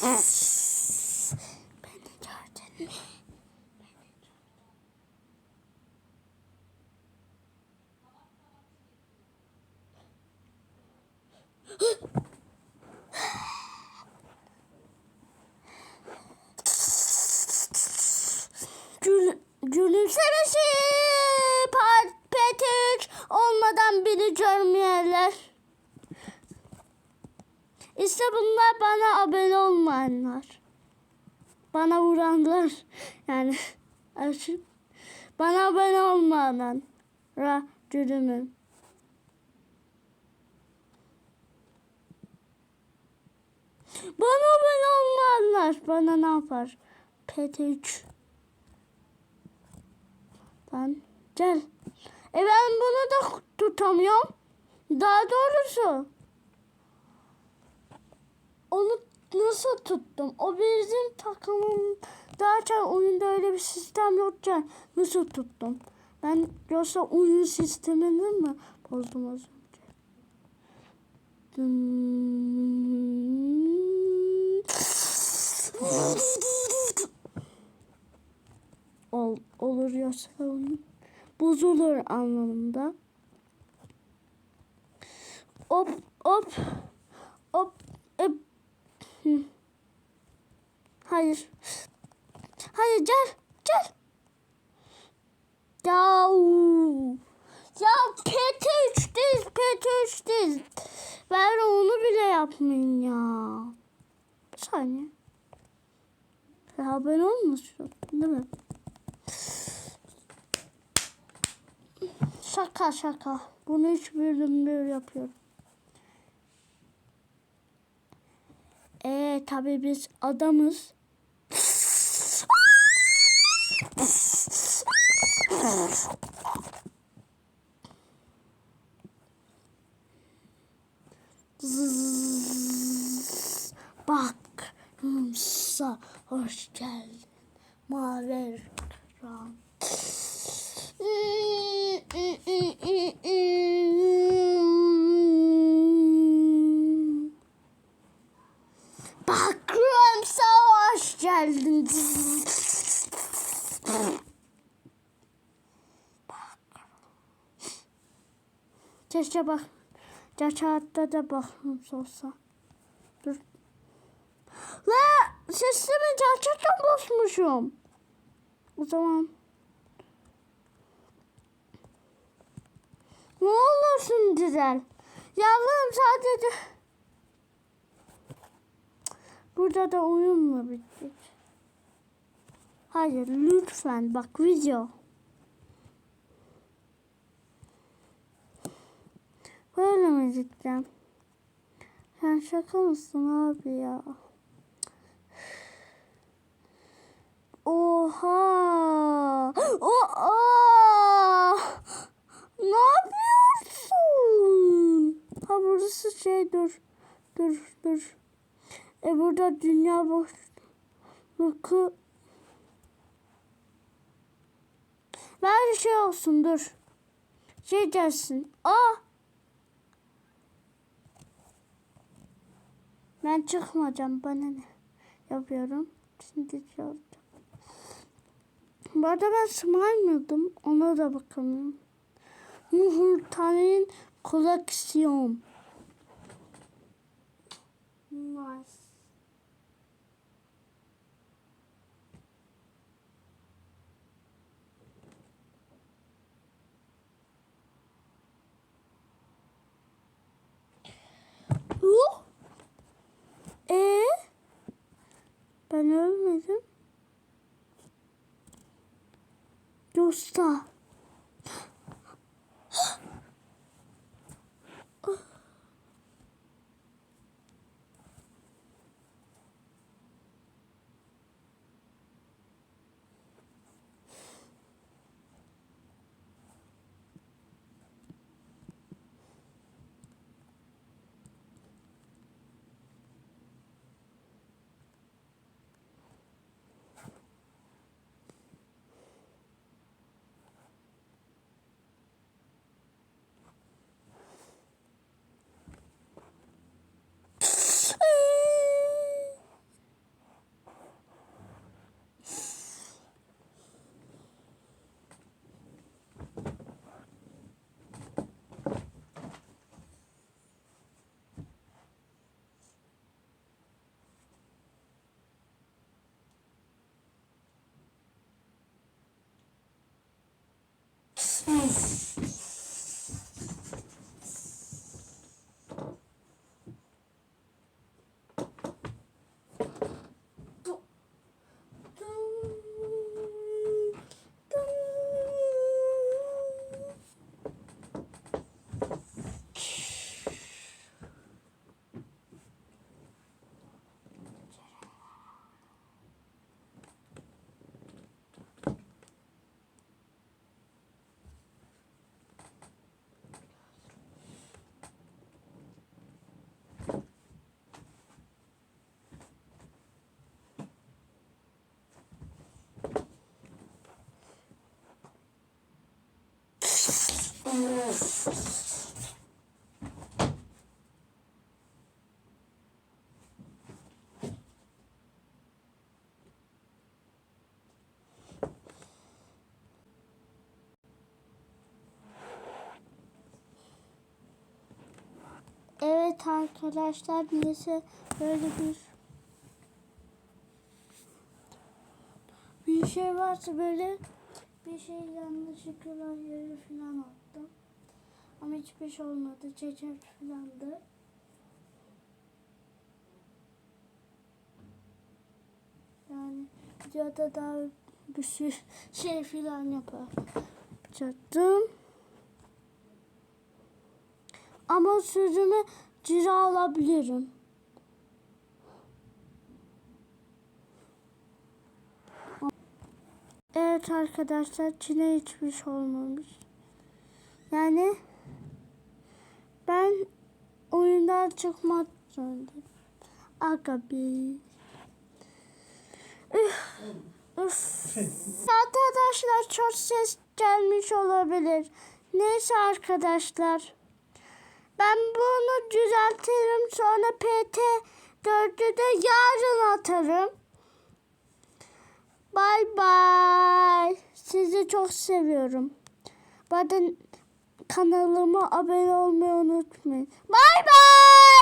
Mm-hmm. İşte bunlar bana abone olmayanlar. Bana vuranlar. Yani açık. Bana abone olmayanlara gülümüm. Bana abone olmayanlar bana ne yapar? Petek. Ben gel. E ben bunu da tutamıyorum. Daha doğrusu. Onu nasıl tuttum? O bizim takımın zaten oyunda öyle bir sistem yokken nasıl tuttum? Ben yoksa oyun sistemini mi bozdum az önce? Ol, olur yoksa bozulur anlamında. Hop hop hop. Hı. Hayır. Hayır gel gel. Ya ya PT3'teyiz PT3'teyiz. Ben onu bile yapmayın ya. Bir saniye. Ya ben olmuşum değil mi? Şaka şaka. Bunu üç bölümdür yapıyorum. Ee tabii biz adamız. Bak. Hoş geldin. Maver ekran. Bak Rumsa hoş geldin. Keşke bak. Caçatta da bakmış olsa. Dur. La sesimi gerçekten bozmuşum. O zaman ne olursun güzel. Yavrum sadece burada da oyun mu bitecek? Hayır lütfen bak video. Böyle mi cidden? Sen şaka mısın abi ya? Oha! Oha! Ne yapıyorsun? Ha burası şey dur. Dur dur. E burada dünya boşluğu. Ver şey olsun dur. Şey gelsin. Aa! Ben çıkmayacağım. Bana ne? Yapıyorum. Şimdi çalacağım. Bu arada ben smile'mıyordum. Ona da bakamıyorum. Muhurtanın koleksiyon. Nice. 不是 Evet arkadaşlar neyse böyle bir bir şey varsa böyle bir şey yanlışlıkla yere falan attım. Ama hiçbir şey olmadı. Çeçep falandı. Yani videoda daha bir şey, şey filan yapacaktım. Ama sözümü cira alabilirim. Evet arkadaşlar Çin'e hiçbir şey olmamış. Yani ben oyundan çıkmak zorundayım. Aga. Arkadaşlar çok ses gelmiş olabilir. Neyse arkadaşlar. Ben bunu düzeltirim sonra PT 4'ü de yarın atarım. Bay bay. Sizi çok seviyorum. Arada kanalıma abone olmayı unutmayın. Bay bay.